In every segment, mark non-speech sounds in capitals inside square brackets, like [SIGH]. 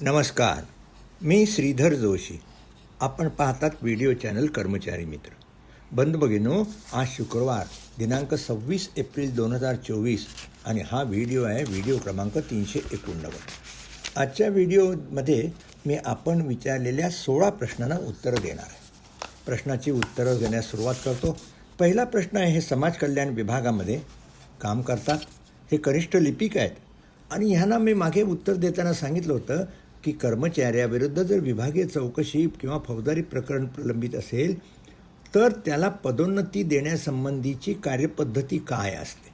नमस्कार मी श्रीधर जोशी. आपण पाहतात व्हिडिओ चॅनल कर्मचारी मित्र. बंद बघिनो आज शुक्रवार दिनांक सव्वीस एप्रिल दोन हजार चोवीस आणि हा व्हिडिओ आहे व्हिडिओ क्रमांक तीनशे एकोणनव्वद. आजच्या व्हिडिओमध्ये मी आपण विचारलेल्या सोळा प्रश्नांना उत्तरं देणार आहे. प्रश्नाची उत्तरं देण्यास सुरुवात करतो. पहिला प्रश्न आहे हे समाज कल्याण विभागामध्ये काम करतात. हे कनिष्ठ लिपिक आहेत. आणि ह्यांना मी मागे उत्तर देताना सांगितलं होतं की कर्मचाऱ्याविरुद्ध जर विभागीय चौकशी किंवा फौजदारी प्रकरण प्रलंबित असेल तर त्याला पदोन्नती देण्यासंबंधीची कार्यपद्धती काय असते?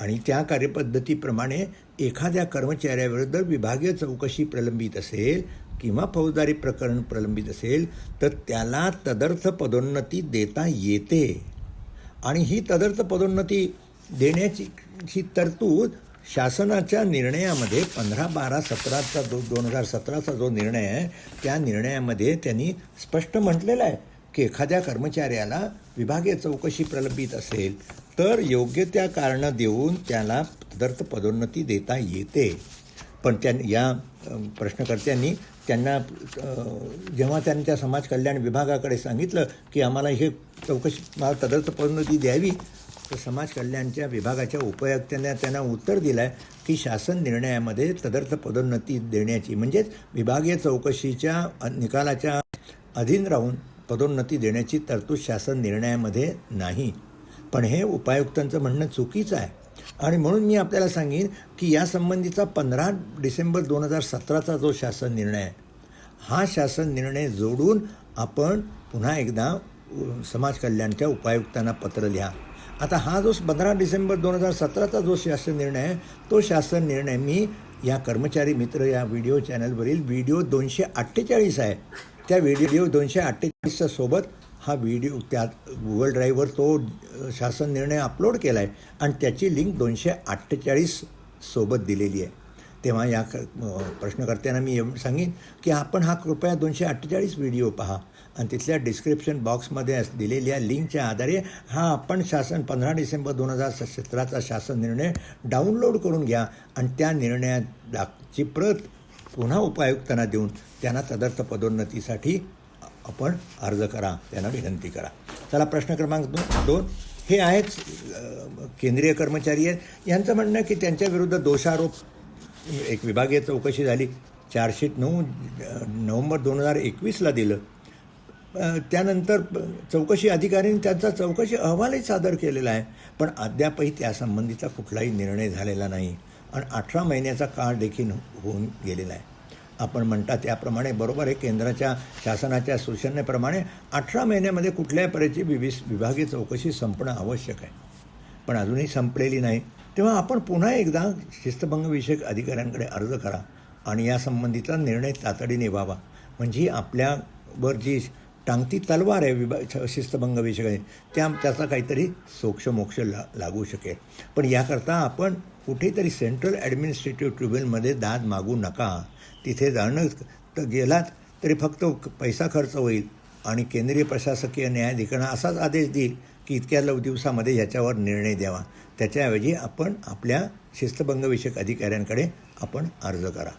आणि त्या कार्यपद्धतीप्रमाणे एखाद्या कर्मचाऱ्याविरुद्ध विभागीय चौकशी प्रलंबित असेल किंवा फौजदारी प्रकरण प्रलंबित असेल तर त्याला तदर्थ पदोन्नती देता येते. आणि ही तदर्थ पदोन्नती देण्याची ही तरतूद शासनाच्या निर्णयामध्ये पंधरा बारा सतराचा दो दोन हजार सतराचा जो निर्णय आहे त्या निर्णयामध्ये त्यांनी स्पष्ट म्हटलेलं आहे की एखाद्या कर्मचाऱ्याला विभागीय चौकशी प्रलंबित असेल तर योग्य त्या कारणं देऊन त्याला तदर्थ पदोन्नती देता येते. पण त्या या प्रश्नकर्त्यांनी त्यांना जेव्हा जेव्हा त्यांच्या समाज कल्याण विभागाकडे सांगितलं की आम्हाला हे चौकशी मला तदर्थ पदोन्नती द्यावी तर समाज कल्याणच्या विभागाच्या उपायुक्तांना त्यांना उत्तर दिलं आहे की शासन निर्णयामध्ये तदर्थ पदोन्नती देण्याची म्हणजेच विभागीय चौकशीच्या निकालाच्या अधीन राहून पदोन्नती देण्याची तरतूद शासन निर्णयामध्ये नाही. पण हे उपायुक्तांचं म्हणणं चुकीचं आहे. आणि म्हणून मी आपल्याला सांगेन की यासंबंधीचा पंधरा डिसेंबर दोन हजार सतराचा जो शासन निर्णय आहे हा शासन निर्णय जोडून आपण पुन्हा एकदा समाज कल्याणच्या उपायुक्तांना पत्र लिहा. आता हा जो पंधरा डिसेंबर दोन हजार सतराचा जो शासन निर्णय आहे तो शासन निर्णय मी या कर्मचारी मित्र या व्हिडिओ चॅनलवरील व्हिडिओ दोनशे अठ्ठेचाळीस आहे. त्या व्हिडिओ दोनशे अठ्ठेचाळीसच्या सोबत हा व्हिडिओ त्यात गुगल ड्राईव्हवर तो शासन निर्णय अपलोड केला आहे आणि त्याची लिंक दोनशे अठ्ठेचाळीस सोबत दिलेली आहे. तेव्हा या क- प्रश्नकर्त्यांना मी सांगेन की आपण हा कृपया दोनशे अठ्ठेचाळीस व्हिडिओ पहा. आणि तिथल्या डिस्क्रिप्शन बॉक्समध्ये दिलेल्या लिंकच्या आधारे हा आपण शासन पंधरा डिसेंबर दोन हजार सतराचा शासन निर्णय डाउनलोड करून घ्या आणि त्या निर्णयाची प्रत पुन्हा उपायुक्तांना देऊन त्यांना तदर्थ पदोन्नतीसाठी आपण अर्ज करा त्यांना विनंती करा. चला प्रश्न क्रमांक दोन दोन. हे आहेत केंद्रीय कर्मचारी आहेत. यांचं म्हणणं की त्यांच्या विरुद्ध दोषारोप एक विभागीय चौकशी झाली. चारशे नऊ नोव्हेंबर दोन हजार एकवीसला दिलं. त्यानंतर चौकशी अधिकाऱ्यांनी त्यांचा चौकशी अहवालही सादर केलेला आहे. पण अद्यापही त्यासंबंधीचा कुठलाही निर्णय झालेला नाही. आणि अठरा महिन्याचा काळ देखील होऊन गेलेला आहे. आपण म्हणता त्याप्रमाणे बरोबर हे केंद्राच्या शासनाच्या सूचनेप्रमाणे अठरा महिन्यामध्ये कुठल्याही परीची विविस विभागीय चौकशी संपणं आवश्यक आहे. पण अजूनही संपलेली नाही. तेव्हा आपण पुन्हा एकदा शिस्तभंगविषयक अधिकाऱ्यांकडे अर्ज करा आणि यासंबंधीचा निर्णय तातडीने व्हावा. म्हणजे आपल्यावर जी टांगती तलवार आहे विभा शिस्तभंगविषयक आहे त्या त्याचा काहीतरी सोक्षमोक्ष ला लागू शकेल. पण याकरता आपण कुठेतरी सेंट्रल ॲडमिनिस्ट्रेटिव्ह ट्रिब्युनलमध्ये दाद मागू नका. तिथे जाणं तर गेलात तरी फक्त पैसा खर्च होईल आणि केंद्रीय प्रशासकीय न्यायाधिकरण असाच आदेश देईल की इतक्या लव दिवसामध्ये ह्याच्यावर निर्णय द्यावा. त्याच्याऐवजी आपण आपल्या शिस्तभंगविषयक अधिकाऱ्यांकडे आपण अर्ज करा.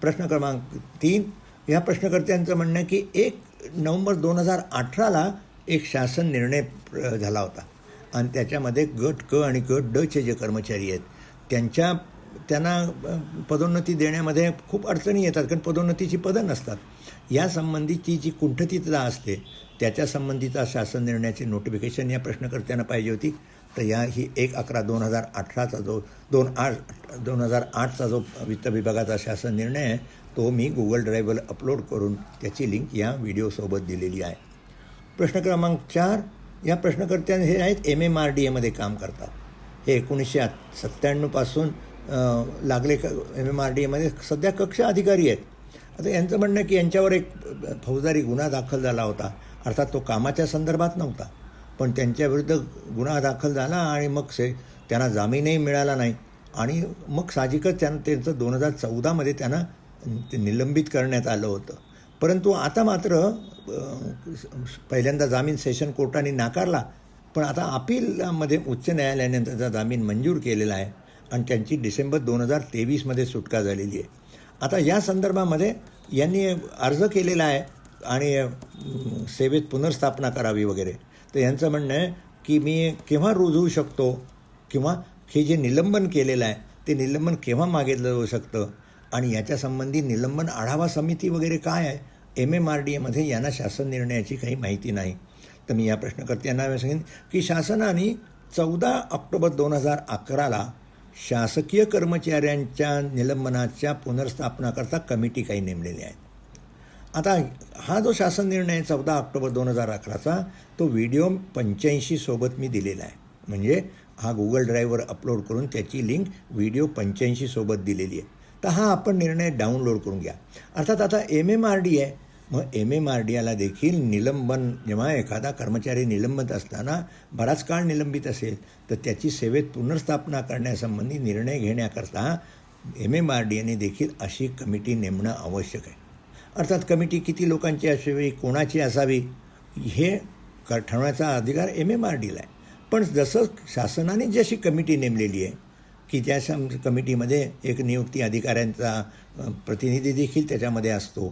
प्रश्न क्रमांक तीन. या प्रश्नकर्त्यांचं म्हणणं आहे की एक नोव्हेंबर दोन हजार अठराला एक शासन निर्णय प्र- झाला होता. आणि त्याच्यामध्ये गट क आणि गट डचे जे कर्मचारी आहेत त्यांच्या त्यांना पदोन्नती देण्यामध्ये खूप अडचणी येतात कारण पदोन्नतीची पदं नसतात. या संबंधीची जी कुंठितता असते त्याच्या संबंधीचा शासन निर्णयाची नोटिफिकेशन या प्रश्नकर्त्यांना पाहिजे होती. तर या ही एक अकरा दोन हजार अठराचा जो दोन आठ दोन हजार आठचा जो वित्त विभागाचा शासन निर्णय आहे तो मी गुगल ड्राईव्हवर अपलोड करून त्याची लिंक या व्हिडिओसोबत दिलेली आहे. प्रश्न क्रमांक चार या प्रश्नकर्त्यांनी हे आहेत एम एम आर डी एमध्ये काम करतात. हे एकोणीसशे सत्त्याण्णवपासून लागले क एम एम आर डी एमध्ये सध्या कक्ष अधिकारी आहेत. आता यांचं म्हणणं की यांच्यावर एक फौजदारी गुन्हा दाखल झाला होता. अर्थात तो कामाच्या संदर्भात नव्हता. पण त्यांच्याविरुद्ध गुन्हा दाखल झाला आणि मग से त्यांना जामीनही मिळाला नाही. आणि मग साहजिकच त्यांना त्यांचं दोन हजार चौदामध्ये त्यांना निलंबित करण्यात आलं होतं. परंतु आता मात्र पहिल्यांदा जामीन सेशन कोर्टाने नाकारला. पण आता अपीलमध्ये उच्च न्यायालयाने त्यांचा जामीन मंजूर केलेला आहे आणि त्यांची डिसेंबर दोन हजार तेवीसमध्ये सुटका झालेली आहे. आता या संदर्भामध्ये यांनी अर्ज केलेला आहे आणि सेवेत पुनर्स्थापना करावी वगैरे. तर यांचं म्हणणं आहे की मी केव्हा रुजू होऊ शकतो? किंवा हे जे निलंबन केलेलं आहे ते निलंबन केव्हा मागितलं जाऊ शकतं? आणि याच्या संबंधी निलंबन आढावा समिती वगैरे काय आहे एम एम आर डी एमध्ये यांना शासन निर्णयाची काही माहिती नाही. तर मी या प्रश्नकर्त्यांना सांगेन की शासनाने चौदा ऑक्टोबर दोन हजार अकराला शासकीय कर्मचाऱ्यांच्या निलंबनाच्या पुनर्स्थापनाकरता कमिटी काही नेमलेली आहेत. आता हा जो शासन निर्णय आहे चौदा ऑक्टोबर दोन हजार अकराचा तो व्हिडिओ पंच्याऐंशीसोबत मी दिलेला आहे. म्हणजे हा गुगल ड्राईव्हवर अपलोड करून त्याची लिंक व्हिडिओ पंच्याऐंशीसोबत दिलेली आहे. तर हा आपण निर्णय डाउनलोड करून घ्या. अर्थात आता एम एम आर डी आहे. मग एम एम आर डी याला देखील निलंबन जेव्हा एखादा कर्मचारी निलंबित असताना बराच काळ निलंबित असेल तर त्याची सेवेत पुनर्स्थापना करण्यासंबंधी निर्णय घेण्याकरता एम एम आर डी एने देखील अशी कमिटी नेमणं आवश्यक आहे. अर्थात कमिटी किती लोकांची असावी कोणाची असावी हे ठरवण्याचा अधिकार एम एम आर डीला आहे. पण जसं शासनाने जशी कमिटी नेमलेली आहे की त्या सम कमिटीमध्ये एक नियुक्ती अधिकाऱ्यांचा प्रतिनिधी देखील त्याच्यामध्ये असतो.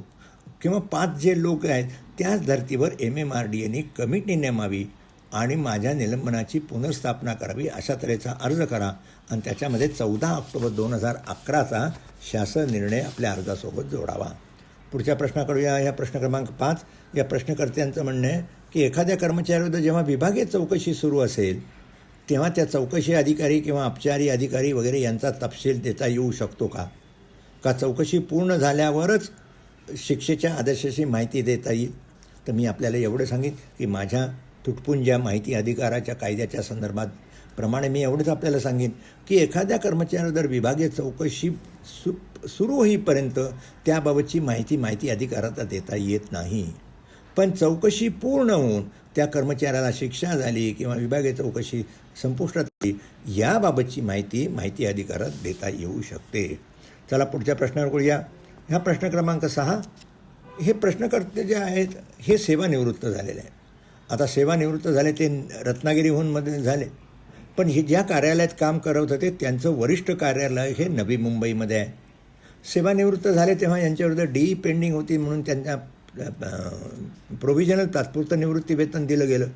किंवा पाच जे लोक आहेत त्याच धर्तीवर एम एम आर डी एने कमिटी नेमावी आणि माझ्या निलंबनाची पुनर्स्थापना करावी अशा तऱ्हेचा अर्ज करा आणि त्याच्यामध्ये चौदा ऑक्टोबर दोन हजार अकराचा शासन निर्णय आपल्या अर्जासोबत जोडावा. पुढच्या प्रश्नाकडे या या प्रश्न क्रमांक पाच. या प्रश्नकर्त्यांचं म्हणणं आहे की एखाद्या कर्मचाऱ्याविरुद्ध जेव्हा विभागीय चौकशी सुरू असेल तेव्हा त्या चौकशी अधिकारी किंवा अपचारी अधिकारी वगैरे यांचा तपशील देता येऊ शकतो का? का चौकशी पूर्ण झाल्यावरच शिक्षेच्या आदेशाची माहिती देता येईल? तर मी आपल्याला एवढं सांगेन की माझ्या तुटपुंज्या माहिती अधिकाराच्या कायद्याच्या संदर्भात प्रमाणे मी एवढंच आपल्याला सांगेन की एखाद्या कर्मचाऱ्याला जर विभागीय चौकशी सु सुरू होईपर्यंत त्याबाबतची माहिती माहिती अधिकाराला देता येत नाही. पण चौकशी पूर्ण होऊन त्या कर्मचाऱ्याला शिक्षा झाली किंवा विभागीय चौकशी संपुष्टात याबाबतची माहिती माहिती अधिकारात देता येऊ शकते. चला पुढच्या प्रश्नावर करूया ह्या प्रश्न क्रमांक सहा. हे प्रश्नकर्ते जे आहेत हे सेवानिवृत्त झालेले आहेत. आता सेवानिवृत्त झाले ते रत्नागिरीहून मध्ये झाले. पण हे ज्या कार्यालयात काम करत होते त्यांचं वरिष्ठ कार्यालय हे नवी मुंबईमध्ये आहे. सेवानिवृत्त झाले तेव्हा यांच्याविरुद्ध डी पेंडिंग होती म्हणून त्यांच्या प्रोव्हिजनल तात्पुरतं निवृत्ती वेतन दिलं गेलं.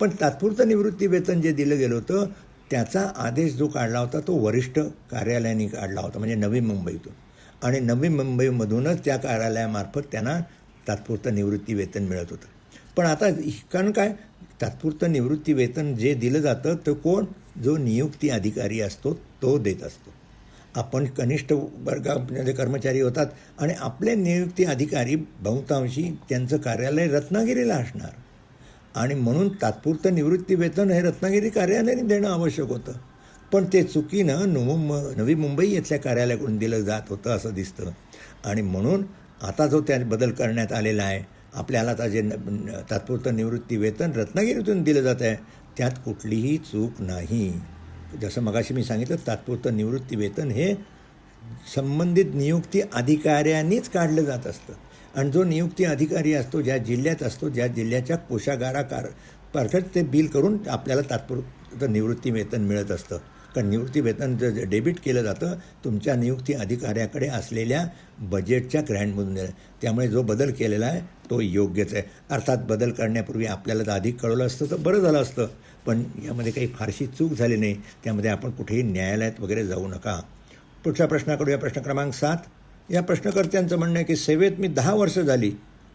पण तात्पुरतं निवृत्ती वेतन जे दिलं गेलं होतं त्याचा आदेश जो काढला होता तो वरिष्ठ कार्यालयाने काढला होता म्हणजे नवी मुंबईतून. आणि नवी मुंबईमधूनच त्या कार्यालयामार्फत त्यांना तात्पुरतं निवृत्ती वेतन मिळत होतं. पण आता कारण काय? तात्पुरतं निवृत्ती वेतन जे दिलं जातं तो कोण? जो नियुक्ती अधिकारी असतो तो देत असतो. आपण कनिष्ठ वर्गामध्ये कर्मचारी होतात आणि आपले नियुक्ती अधिकारी बहुतांशी त्यांचं कार्यालय रत्नागिरीला असणार. आणि म्हणून तात्पुरतं निवृत्ती वेतन हे रत्नागिरी कार्यालयाने देणं आवश्यक होतं. पण ते चुकीनं नव नवी मुंबई इथल्या कार्यालयाकडून दिलं जात होतं असं दिसतं. आणि म्हणून आता जो त्या बदल करण्यात आलेला आहे आपल्याला आता जे न- तात्पुरतं निवृत्ती वेतन रत्नागिरीतून दिलं जात आहे त्यात कुठलीही चूक नाही. जसं मगाशी मी सांगितलं तात्पुरतं निवृत्ती वेतन हे संबंधित नियुक्ती अधिकाऱ्यांनीच काढलं जात असतं. आणि जो नियुक्ती अधिकारी असतो ज्या जिल्ह्यात असतो ज्या जिल्ह्याच्या कोशागाराकार परफेक्ट ते बिल करून आपल्याला तात्पुरतं निवृत्ती वेतन मिळत असतं. कारण निवृत्ती वेतन जर डेबिट केलं जातं तुमच्या नियुक्ती अधिकाऱ्याकडे असलेल्या बजेटच्या ग्रँडमधून त्यामुळे जो बदल केलेला आहे तो योग्यच आहे. अर्थात बदल करण्यापूर्वी आपल्याला तर अधिक कळवलं असतं तर बरं झालं असतं. पण यामध्ये काही फारशी चूक झाली नाही. त्यामध्ये आपण कुठेही न्यायालयात वगैरे जाऊ नका. पुढच्या प्रश्नाकडे या प्रश्न क्रमांक सात. या प्रश्नकर्त्यांचं म्हणणं आहे की सेवेत मी दहा वर्ष झाली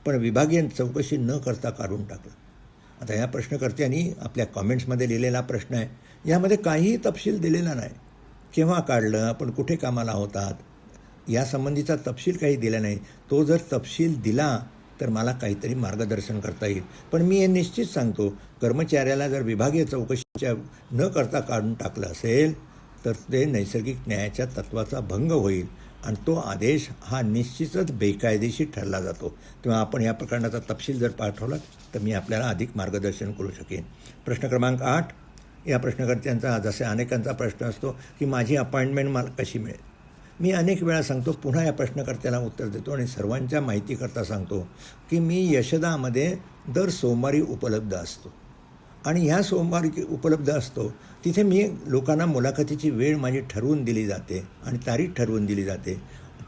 पण विभागीय चौकशी न करता काढून टाकलं. आता या प्रश्नकर्त्यांनी आपल्या कॉमेंट्समध्ये लिहिलेला प्रश्न आहे यामध्ये काहीही तपशील दिलेला नाही. केव्हा काढलं आपण कुठे कामाला होतात यासंबंधीचा तपशील काही दिला नाही. तो जर तपशील दिला तर मला काहीतरी मार्गदर्शन करता येईल. पण मी हे निश्चित सांगतो कर्मचाऱ्याला जर विभागीय चौकशीच्या न करता काढून टाकलं असेल तर ते नैसर्गिक न्यायाच्या तत्वाचा भंग होईल. आणि तो आदेश हा निश्चितच बेकायदेशीर ठरला जातो. तेव्हा आपण या प्रकरणाचा तपशील जर पाठवला तर मी आपल्याला अधिक मार्गदर्शन करू शकेन. प्रश्न क्रमांक आठ. या प्रश्नकर्त्यांचा जसे अनेकांचा प्रश्न असतो की माझी अपॉइंटमेंट मला कशी मिळेल? मी अनेक वेळा सांगतो पुन्हा या प्रश्नकर्त्याला उत्तर देतो आणि सर्वांच्या माहितीकरता सांगतो की मी यशदामध्ये दर सोमवारी उपलब्ध असतो. आणि ह्या सोमवारी की उपलब्ध असतो तिथे मी लोकांना मुलाखतीची वेळ माझी ठरवून दिली जाते आणि तारीख ठरवून दिली जाते.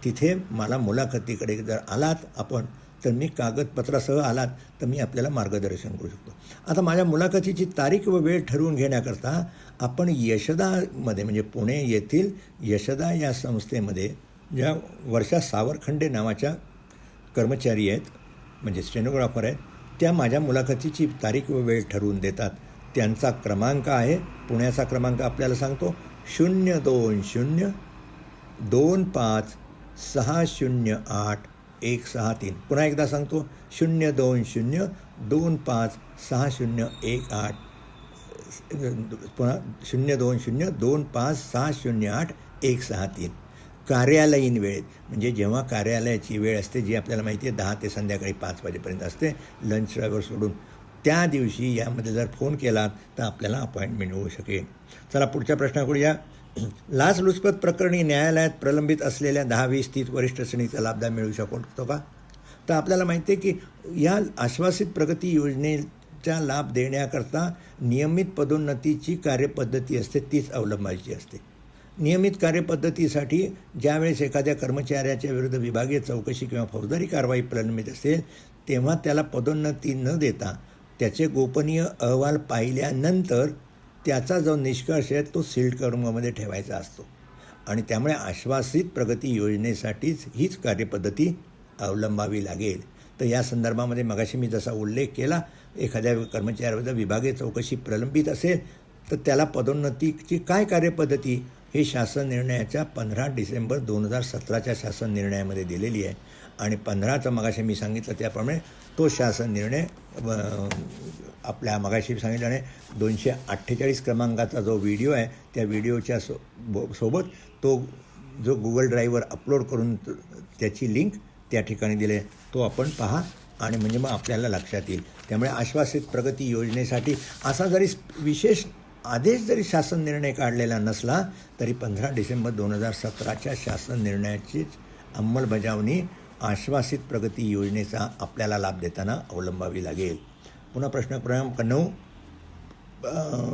तिथे मला मुलाखतीकडे जर आलात आपण तर मी कागदपत्रासह आलात तर मी आपल्याला मार्गदर्शन करू शकतो. आता माझ्या मुलाखतीची तारीख व वेळ ठरवून घेण्याकरता आपण यशदामध्ये म्हणजे पुणे येथील यशदा या संस्थेमध्ये ज्या वर्षा सावरखंडे नावाच्या कर्मचारी आहेत म्हणजे स्टेनोग्राफर आहेत त्या माझ्या मुलाखतीची तारीख व वेळ ठरवून देतात. त्यांचा क्रमांक आहे. पुण्याचा क्रमांक आपल्याला सांगतो. शून्य दोन शून्य दोन पाच सहा शून्य आठ एक सहा तीन. पुन्हा एकदा सांगतो. शून्य दोन शून्य दोन पाच सहा शून्य एक आठ. पुन्हा शून्य दोन शून्य दोन पाच सहा शून्य आठ एक सहा तीन. कार्यालयीन वेळेत. म्हणजे जेव्हा कार्यालयाची वेळ असते जी आपल्याला माहिती आहे दहा ते संध्याकाळी पाच वाजेपर्यंत असते लंच ड्रायव्हर सोडून. त्या दिवशी यामध्ये जर फोन केलात तर आपल्याला अपॉइंटमेंट होऊ शकेल. चला पुढच्या प्रश्नाकडे या. [CLEARS THROAT] लाचलुचपत प्रकरणी न्यायालयात प्रलंबित असलेल्या दहा वीस तीस वरिष्ठ श्रेणीचा लाभदा मिळू शकतो का? तर आपल्याला माहिती आहे की या आश्वासित प्रगती योजनेचा लाभ देण्याकरता नियमित पदोन्नतीची कार्यपद्धती असते तीच अवलंबायची असते. नियमित कार्यपद्धतीसाठी ज्यावेळेस एखाद्या कर्मचाऱ्याच्या विरुद्ध विभागीय चौकशी किंवा फौजदारी कारवाई प्रलंबित असेल तेव्हा त्याला पदोन्नती न देता त्याचे गोपनीय अहवाल पाहिल्यानंतर त्याचा जो निष्कर्ष आहे तो सील्ड कर्मामध्ये ठेवायचा असतो. आणि त्यामुळे आश्वासित प्रगती योजनेसाठीच हीच कार्यपद्धती अवलंबावी लागेल. तर या संदर्भामध्ये मगाशी मी जसा उल्लेख केला एखाद्या कर्मचाऱ्याबद्दल विभागीय चौकशी प्रलंबित असेल तर त्याला पदोन्नतीची काय कार्यपद्धती? हे शासन निर्णयाच्या पंधरा डिसेंबर दोन हजार सतराच्या शासन निर्णयामध्ये दिलेली आहे. आणि पंधराचा मगाशी मी सांगितलं त्याप्रमाणे तो शासन निर्णय आपल्या मगाशी सांगितल्याने दोनशे अठ्ठेचाळीस क्रमांकाचा जो व्हिडिओ आहे त्या व्हिडिओच्या सो सोबत तो जो गुगल ड्राईव्हवर अपलोड करून त्याची लिंक त्या ठिकाणी दिले तो आपण पहा आणि म्हणजे मग आपल्याला लक्षात येईल. त्यामुळे आश्वासित प्रगती योजनेसाठी असा जरी विशेष आदेश जरी शासन निर्णय काढलेला नसला तरी पंधरा डिसेंबर दोन हजार सतराच्या शासन निर्णयाचीच अंमलबजावणी आश्वासित प्रगती योजनेचा आपल्याला लाभ देताना अवलंबावी लागेल. पुन्हा प्रश्न क्रमांक नऊ.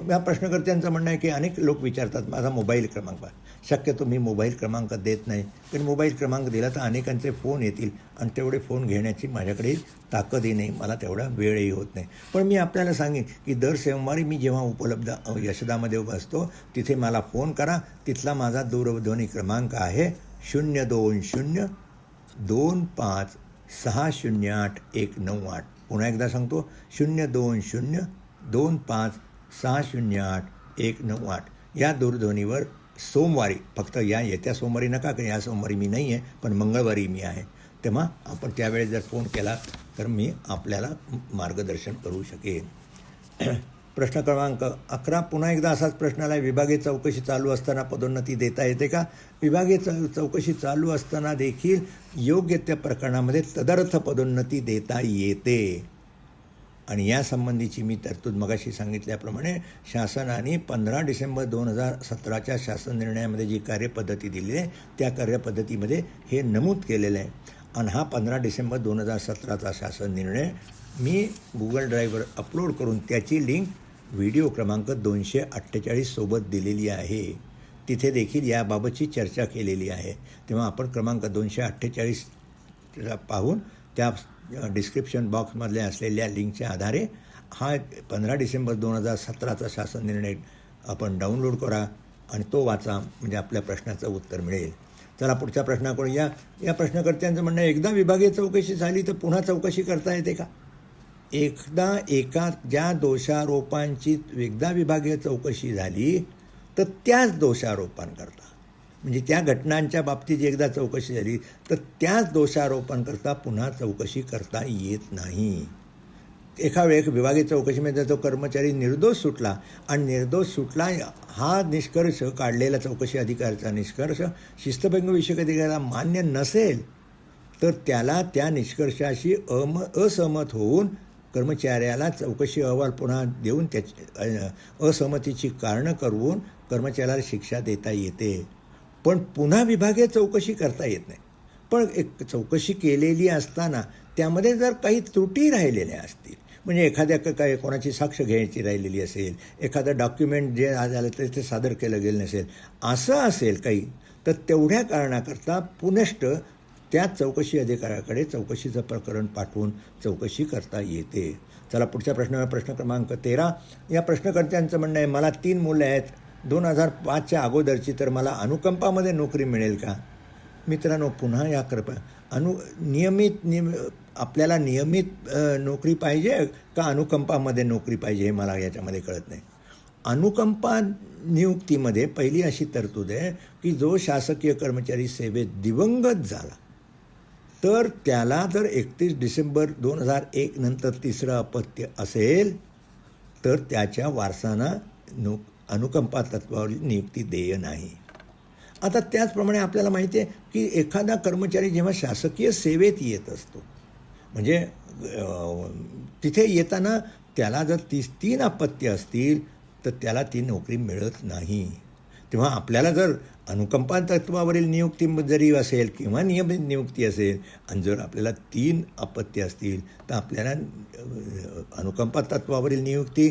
या प्रश्नकर्त्यांचं म्हणणं आहे की अनेक लोक विचारतात माझा मोबाईल क्रमांक पहा. शक्यतो मी मोबाईल क्रमांक देत नाही. कारण मोबाईल क्रमांक दिला तर अनेकांचे फोन येतील आणि तेवढे फोन घेण्याची माझ्याकडे ताकदही नाही मला तेवढा वेळही होत नाही. पण मी आपल्याला सांगेन की दर सोमवारी मी जेव्हा उपलब्ध यशदामध्ये बसतो तिथे मला फोन करा. तिथला माझा दूरध्वनी क्रमांक आहे शून्य दोन शून्य दोन पाच सहा शून्य आठ एक नऊ आठ. पुन्हा एकदा सांगतो शून्य दोन शून्य दोन पाच सहा शून्य आठ एक नऊ आठ. या दूरध्वनीवर सोमवारी फक्त या येत्या सोमवारी नका की या सोमवारी मी नाही आहे पण मंगळवारी मी आहे. तेव्हा आपण त्यावेळेस जर फोन केला तर मी आपल्याला मार्गदर्शन करू शकेन. [CLEARS THROAT] प्रश्न क्रमांक अकरा. पुन्हा एकदा असाच प्रश्न आला विभागीय चौकशी चालू असताना पदोन्नती देता येते का? विभागीय चौ चौकशी चालू असताना देखील योग्य त्या प्रकरणामध्ये तदर्थ पदोन्नती देता येते. आणि यासंबंधीची मी तरतूद मगाशी सांगितल्याप्रमाणे शासनाने पंधरा डिसेंबर दोन हजार सतराच्या शासन निर्णयामध्ये जी कार्यपद्धती दिली आहे त्या कार्यपद्धतीमध्ये हे नमूद केलेलं आहे. आणि हा पंधरा डिसेंबर दोन हजार सतराचा शासन निर्णय मी गुगल ड्राईव्हवर अपलोड करून त्याची लिंक व्हिडिओ क्रमांक दोनशे अठ्ठेचाळीससोबत दिलेली आहे. तिथे देखील याबाबतची चर्चा केलेली आहे. तेव्हा आपण क्रमांक दोनशे अठ्ठेचाळीस पाहून त्या डिस्क्रिप्शन बॉक्समधल्या असलेल्या लिंकच्या आधारे हा पंधरा डिसेंबर दोन हजार सतराचा शासन निर्णय आपण डाउनलोड करा आणि तो वाचा म्हणजे आपल्या प्रश्नाचं उत्तर मिळेल. चला पुढच्या प्रश्नाकडून या या प्रश्नकर्त्यांचं म्हणणं एकदा विभागीय चौकशी झाली तर पुन्हा चौकशी करता येते का? एकदा एका ज्या दोषारोपांची एकदा विभागीय चौकशी झाली तर त्याच दोषारोपांकरता. म्हणजे त्या घटनांच्या बाबतीत एकदा चौकशी झाली तर त्याच दोषारोपांकरता पुन्हा चौकशी करता येत नाही. एका वेळेस विभागीय चौकशीमध्ये तो कर्मचारी निर्दोष सुटला आणि निर्दोष सुटला हा निष्कर्ष काढलेला चौकशी अधिकाऱ्याचा निष्कर्ष शिस्तभंगविषयक अधिकाऱ्याला मान्य नसेल तर त्याला त्या निष्कर्षाशी अम असहमत होऊन कर्मचाऱ्याला चौकशी अहवाल पुन्हा देऊन त्याची असहमतीची कारणं करून कर्मचाऱ्याला शिक्षा देता येते. पण पुन्हा विभागीय चौकशी करता येत नाही. पण एक चौकशी केलेली असताना त्यामध्ये जर काही त्रुटी राहिलेल्या असतील म्हणजे एखाद्या काय कोणाची साक्ष घ्यायची राहिलेली असेल एखादं डॉक्युमेंट जे झालं तर ते सादर केलं गेलं नसेल असं असेल काही तर तेवढ्या कारणाकरता पुनश्च त्या चौकशी अधिकाऱ्याकडे चौकशीचं प्रकरण पाठवून चौकशी करता येते. चला पुढच्या प्रश्नावर प्रश्न क्रमांक तेरा. या प्रश्नकर्त्यांचं म्हणणं आहे मला तीन मुलं आहेत दोन हजार पाचच्या अगोदरची तर मला अनुकंपामध्ये नोकरी मिळेल का? मित्रांनो पुन्हा या कृपा अनु नियमित नियम आपल्याला नियमित नोकरी पाहिजे का अनुकंपामध्ये नोकरी पाहिजे हे मला याच्यामध्ये कळत नाही. अनुकंपा नियुक्तीमध्ये पहिली अशी तरतूद आहे की जो शासकीय कर्मचारी सेवेत दिवंगत झाला तर त्याला जर एकतीस डिसेंबर दोन हजार एक नंतर तिसरं अपत्य असेल तर त्याच्या वारसांना नोक अनुकंपा तत्वावर नियुक्ती देय नाही. आता त्याचप्रमाणे आपल्याला माहिती आहे की एखादा कर्मचारी जेव्हा शासकीय सेवेत येत असतो म्हणजे तिथे येताना त्याला जर ती तीन अपत्य असतील तर त्याला ती नोकरी मिळत नाही. तेव्हा आपल्याला जर अनुकंपा तत्वावरील नियुक्ती जरी असेल किंवा नियमित नियुक्ती असेल आणि जर आपल्याला तीन अपत्य असतील तर आपल्याला अनुकंपा तत्वावरील नियुक्ती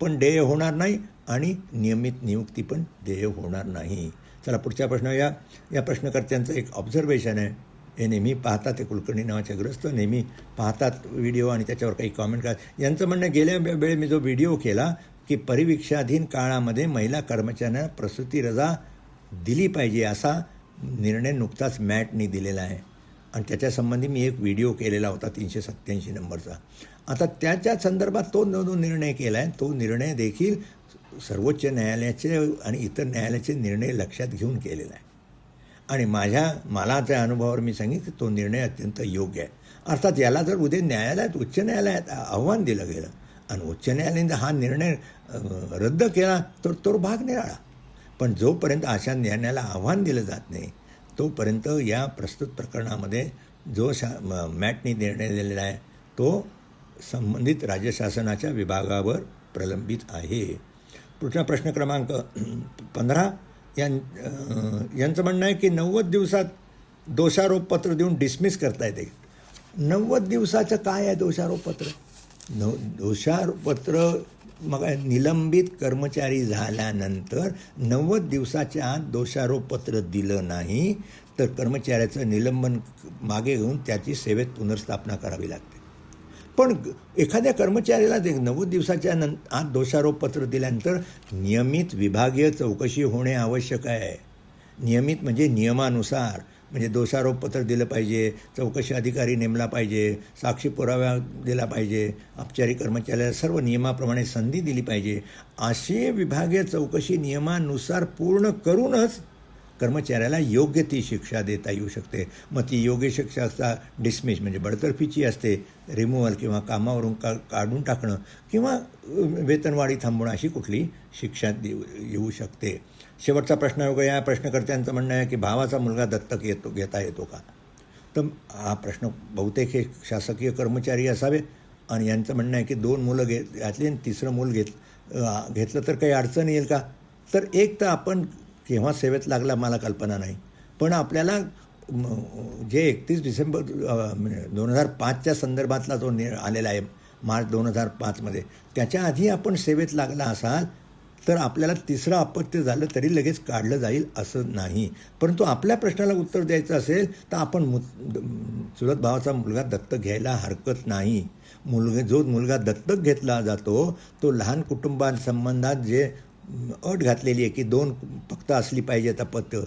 पण देय होणार नाही आणि नियमित नियुक्ती पण देय होणार नाही. चला पुढच्या प्रश्न या. या प्रश्नकर्त्यांचं एक ऑब्झर्वेशन आहे. हे नेहमी पाहतात ते कुलकर्णी नावाचे ग्रस्त नेहमी पाहतात व्हिडिओ आणि त्याच्यावर काही कॉमेंट करतात यांचं म्हणणं गेल्या वेळी मी जो व्हिडिओ केला की परिवीक्षाधीन काळामध्ये महिला कर्मचाऱ्यांना प्रसूती रजा दिली पाहिजे असा निर्णय नुकताच मॅटनी दिलेला आहे. आणि त्याच्यासंबंधी मी एक व्हिडिओ केलेला होता तीनशे सत्त्याऐंशी नंबरचा. आता त्याच्या संदर्भात तो जो निर्णय केला आहे तो निर्णय देखील सर्वोच्च न्यायालयाचे आणि इतर न्यायालयाचे निर्णय लक्षात घेऊन केलेला आहे. आणि माझ्या मला त्या अनुभवावर मी सांगितलं तो निर्णय अत्यंत योग्य आहे. अर्थात याला जर उद्या न्यायालयात उच्च न्यायालयात आव्हान दिलं गेलं आणि उच्च न्यायालयाने हा निर्णय रद्द केला तर तो भाग निराळा. पण जोपर्यंत अशा न्यायालयाला आव्हान दिलं जात नाही तोपर्यंत या प्रस्तुत प्रकरणामध्ये जो शा म- मॅटनी निर्णय दिलेला आहे तो संबंधित राज्य शासनाच्या विभागावर प्रलंबित आहे. पुढचा प्रश्न क्रमांक पंधरा. यां यांचं म्हणणं आहे की नव्वद दिवसात दोषारोपपत्र देऊन डिसमिस करता येते नव्वद दिवसाचं काय आहे दोषारोपपत्र नव दोषारोपपत्र मग निलंबित कर्मचारी झाल्यानंतर नव्वद दिवसाच्या आत दोषारोपपत्र दिलं नाही तर कर्मचाऱ्याचं निलंबन मागे घेऊन त्याची सेवेत पुनर्स्थापना करावी लागते. पण एखाद्या कर्मचाऱ्याला ते नव्वद दिवसाच्या नं आत दोषारोपपत्र दिल्यानंतर नियमित विभागीय चौकशी होणे आवश्यक आहे. नियमित म्हणजे नियमानुसार म्हणजे दोषारोपपत्र दिलं पाहिजे चौकशी अधिकारी नेमला पाहिजे साक्षी पुरावा दिला पाहिजे औपचारिक कर्मचाऱ्याला सर्व नियमाप्रमाणे संधी दिली पाहिजे. असे विभागीय चौकशी नियमानुसार पूर्ण करूनच कर्मचाऱ्याला योग्य ती शिक्षा देता येऊ शकते. मग ती योग्य शिक्षा असता डिसमिस म्हणजे बडतर्फीची असते. रिमूव्हल किंवा कामावरून का काढून टाकणं किंवा वेतनवाढी थांबवणं अशी कुठली शिक्षा देऊ येऊ शकते. शेवटचा प्रश्न वगैरे या प्रश्नकर्त्यांचं म्हणणं आहे की भावाचा मुलगा दत्तक येतो घेता येतो का? तर हा प्रश्न बहुतेक हे शासकीय कर्मचारी असावे आणि यांचं म्हणणं आहे की दोन मुलं घेत घातली आणि तिसरं मूल घेत घेतलं तर काही अडचण येईल का? तर एक तर आपण केव्हा सेवेत लागला मला कल्पना नाही. पण आपल्याला जे एकतीस डिसेंबर म्हणजे दोन हजार पाचच्या संदर्भातला जो नि आलेला आहे मार्च दोन हजार पाचमध्ये त्याच्या आधी आपण सेवेत लागला असाल तर आपल्याला तिसरं अपत्य झालं तरी लगेच काढलं जाईल असं नाही. परंतु आपल्या प्रश्नाला उत्तर द्यायचं असेल तर आपण मु चुलत भावाचा मुलगा दत्तक घ्यायला हरकत नाही. मुलगा जो मुलगा दत्तक घेतला जातो तो लहान कुटुंबांसंबंधात जे अट घातलेली आहे की दोन फक्त असली पाहिजेत अपत्य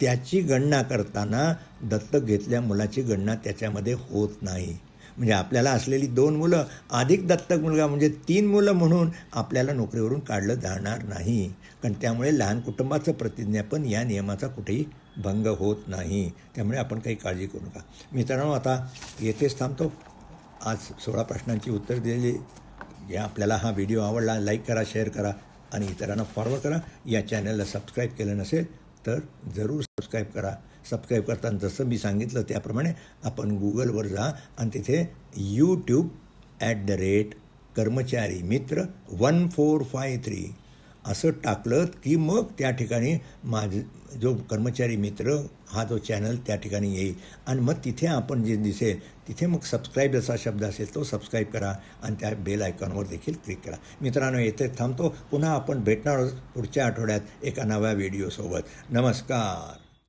त्याची गणना करताना दत्तक घेतल्या मुलाची गणना त्याच्यामध्ये होत नाही. म्हणजे आपल्याला असलेली दोन मुलं अधिक दत्तक मुलगा म्हणजे तीन मुलं म्हणून आपल्याला नोकरीवरून काढलं जाणार नाही. कारण त्यामुळे लहान कुटुंबाचं प्रतिज्ञापन या नियमाचा कुठेही भंग होत नाही. त्यामुळे आपण काही काळजी करू नका. मित्रांनो आता येथेच थांबतो. आज सोळा प्रश्नांची उत्तर दिलेली या आपल्याला हा व्हिडिओ आवडला लाईक करा शेअर करा. आणि इतरांना फॉरवर्ड करा. या चॅनलला सबस्क्राईब केलं नसेल तर जरूर सबस्क्राईब करा. सबस्क्राईब करताना जसं मी सांगितलं त्याप्रमाणे आपण गुगलवर जा आणि तिथे यूट्यूब ॲट द रेट कर्मचारी मित्र वन फोर फाय थ्री असं टाकलं की मग त्या ठिकाणी माझ जो कर्मचारी मित्र हा जो चॅनल त्या ठिकाणी येईल. आणि मग तिथे आपण जे दिसेल तिथे मग सबस्क्राईब असा शब्द असेल तो सबस्क्राईब करा आणि त्या बेल आयकॉनवर देखील क्लिक करा. मित्रांनो येथे थांबतो. पुन्हा आपण भेटणार आहोत पुढच्या आठवड्यात एका नव्या व्हिडिओसोबत नमस्कार.